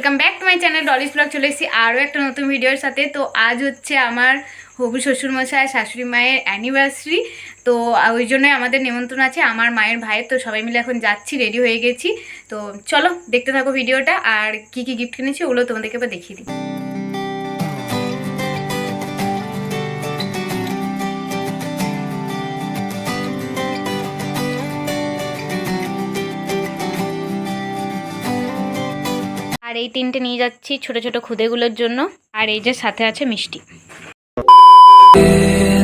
Welcome back to my channel Dolly's blog চলে এসেছি আরও একটা নতুন ভিডিওর সাথে। তো আজ হচ্ছে আমার হবু শ্বশুরমশাই, শাশুড়ি মায়ের অ্যানিভার্সারি তো ওই জন্যই আমাদের নিমন্ত্রণ আছে, আমার মায়ের ভাইয়ের। তো সবাই মিলে এখন যাচ্ছি রেডি হয়ে গেছি। তো চলো, দেখতে থাকো ভিডিওটা আর কি কি গিফট কিনেছি ওগুলো তোমাদেরকে এবার দেখিয়ে দিই। আর এই তিনটে নিয়ে যাচ্ছি ছোট ছোট খুদেগুলোর জন্য আর এই যে সাথে আছে মিষ্টি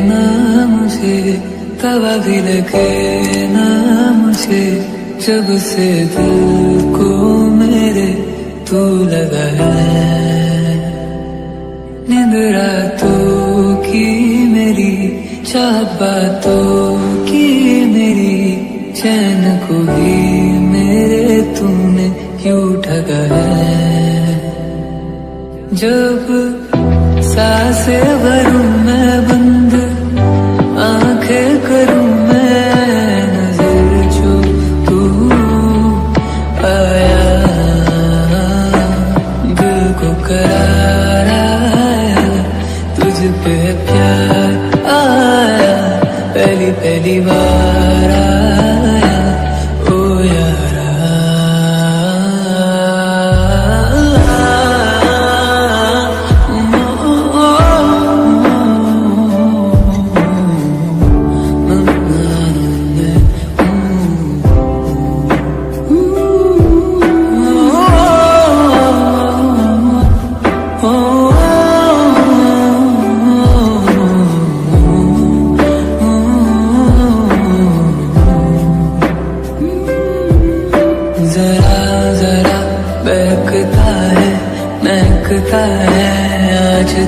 ना मुझे तवा भी लगे ना मुझे जब से दिल को मेरे तू लगा है नींद रातों की मेरी चाहत बातों की मेरी चैन को भी मेरे तूने क्यों ठगा है जब सांसे भरूं मैं बंद, आँखें करूँ मैं नज़र जो तू आया। दिल को करार तुझ पे प्यार आया, पहली पहली बार।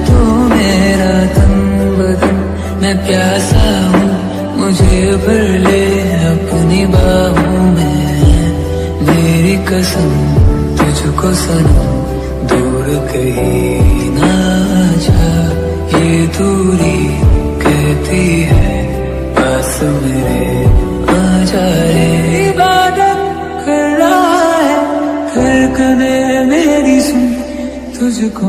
तू मेरा तन बदन। मैं प्यासा हूँ, मुझे भर ले अपनी बाहों में। मेरी कसम, तुझको सनम, दूर कहीं ना जा। ये दूरी कहती है, पास मेरे आ जा रे। तुझको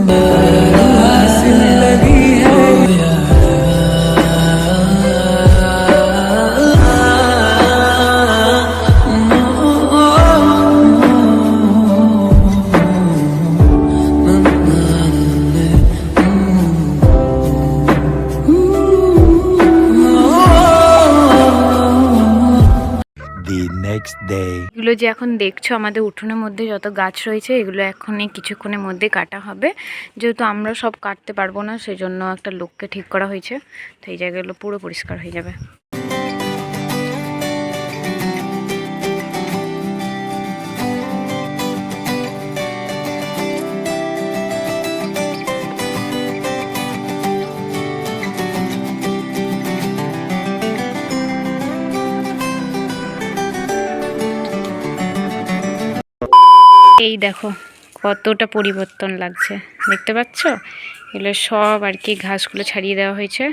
next day. এগুলো যে এখন দেখছ, আমাদের উঠোনের মধ্যে যত গাছ রয়েছে, এগুলো এখনই কিছুক্ষণের মধ্যে কাটা হবে। যেহেতু আমরা সব কাটতে পারব না, সেজন্য একটা লোককে ঠিক করা হয়েছে। তো এই জায়গাগুলো পুরো পরিষ্কার হয়ে যাবে। এই দেখো, কতটা পরিবর্তন লাগছে। দেখতে পাচ্ছ? এগুলো সব আর কি ঘাসগুলো ছাড়িয়ে দেওয়া হয়েছে।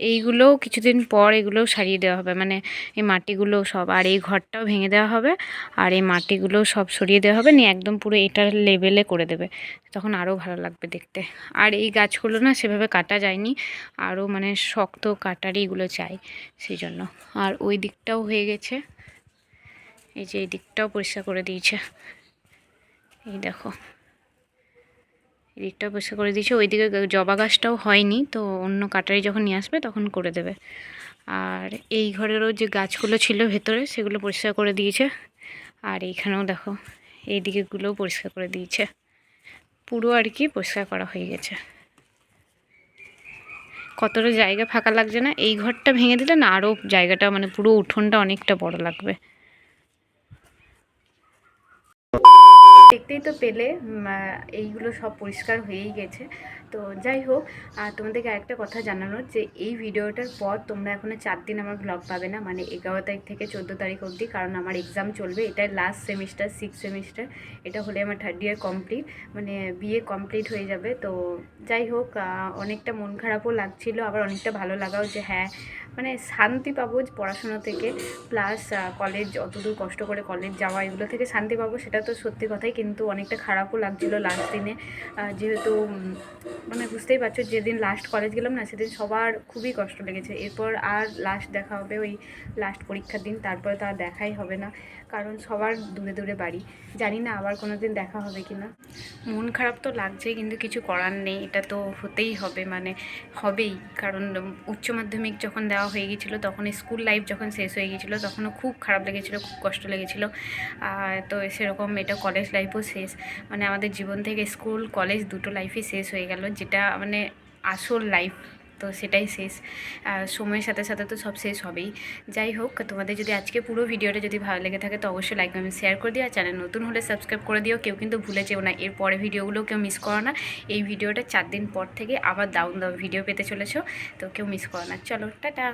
এইগুলোও কিছুদিন পর এগুলোও সারিয়ে দেওয়া হবে। মানে এই মাটিগুলো সব, আর এই ঘরটাও ভেঙে দেওয়া হবে, আর এই মাটিগুলো সব সরিয়ে দেওয়া হবে, নিয়ে একদম পুরো এটার লেভেলে করে দেবে। তখন আরও ভালো লাগবে দেখতে। আর এই গাছগুলো না সেভাবে কাটা যায়নি আরও মানে শক্ত কাটারই এগুলো চাই, সেই জন্য। আর ওই দিকটাও হয়ে গেছে। এই যে এই দিকটাও পরিষ্কার করে দিয়েছে। এই দেখো। এই দিকটাও পরিষ্কার করে দিয়েছে। ওইদিকে জবা গাছটাও হয়নি, তো অন্য কাটারি যখন নিয়ে আসবে তখন করে দেবে। আর এই ঘরেরও যে গাছগুলো ছিল ভেতরে, সেগুলো পরিষ্কার করে দিয়েছে। আর এইখানেও দেখো, এই দিকেগুলোও পরিষ্কার করে দিয়েছে। পুরো আর কি পরিষ্কার করা হয়ে গেছে। কতটা জায়গা ফাঁকা লাগছে না? এই ঘরটা ভেঙে দিলে না আরও জায়গাটা মানে পুরো উঠোনটা অনেকটা বড় লাগবে। দেখতেই তো পেলে এইগুলো সব পরিষ্কার হয়েই গেছে। তো যাই হোক আর তোমাদেরকে আরেকটা কথা জানানোর যে, এই ভিডিওটার পর তোমরা এখনও চার দিন আমার ব্লগ পাবে না মানে এগারো তারিখ থেকে চোদ্দ তারিখ অবধি, কারণ আমার এক্সাম চলবে। এটাই লাস্ট সেমিস্টার সিক্স সেমিস্টার এটা হলে আমার থার্ড ইয়ার কমপ্লিট মানে বিএ কমপ্লিট হয়ে যাবে। তো যাই হোক অনেকটা মন খারাপও লাগছিল, আবার অনেকটা ভালো লাগাও যে হ্যাঁ মানে শান্তি পাবো পড়াশোনা থেকে প্লাস কলেজ অতদূর কষ্ট করে কলেজ যাওয়া, এগুলো থেকে শান্তি পাবো, সেটা তো সত্যি কথাই। কিন্তু অনেকটা খারাপও লাগছিল লাস্ট দিনে। যেহেতু মানে বুঝতেই পারছ, যেদিন লাস্ট কলেজ গেলাম না, সেদিন সবার খুবই কষ্ট লেগেছে। এরপর আর লাস্ট দেখা হবে ওই লাস্ট পরীক্ষার দিন, তারপরে তো আর দেখাই হবে না, কারণ সবার দূরে দূরে বাড়ি। জানি না আবার কোনো দিন দেখা হবে কি না। মন খারাপ তো লাগছেই, কিন্তু কিছু করার নেই, এটা তো হতেই হবে মানে হবেই। কারণ উচ্চ মাধ্যমিক যখন দেওয়া হয়ে গিয়েছিল, তখন স্কুল লাইফ যখন শেষ হয়ে গিয়েছিল, তখনও খুব খারাপ লেগেছিলো, খুব কষ্ট লেগেছিলো। তো সেরকম এটা কলেজ লাইফও শেষ। মানে আমাদের জীবন থেকে স্কুল কলেজ দুটো লাইফই শেষ হয়ে গেল, যেটা মানে আসল লাইফ তো সেটাই শেষ। সময়ের সাথে সাথে তো সব শেষ হবেই। যাই হোক, তোমাদের যদি আজকে পুরো ভিডিওটা যদি ভালো লেগে থাকে, তো অবশ্যই লাইক আমি শেয়ার করে দিও। আর চ্যানেল নতুন হলে সাবস্ক্রাইব করে দিও। কেউ কিন্তু ভুলে যেও না, এর পরে ভিডিওগুলো কেউ মিস করো না। এই ভিডিওটা চার দিন পর থেকে আবার দাউন দাও ভিডিও পেতে চলেছো, তো কেউ মিস করো না। চলো, টাটা।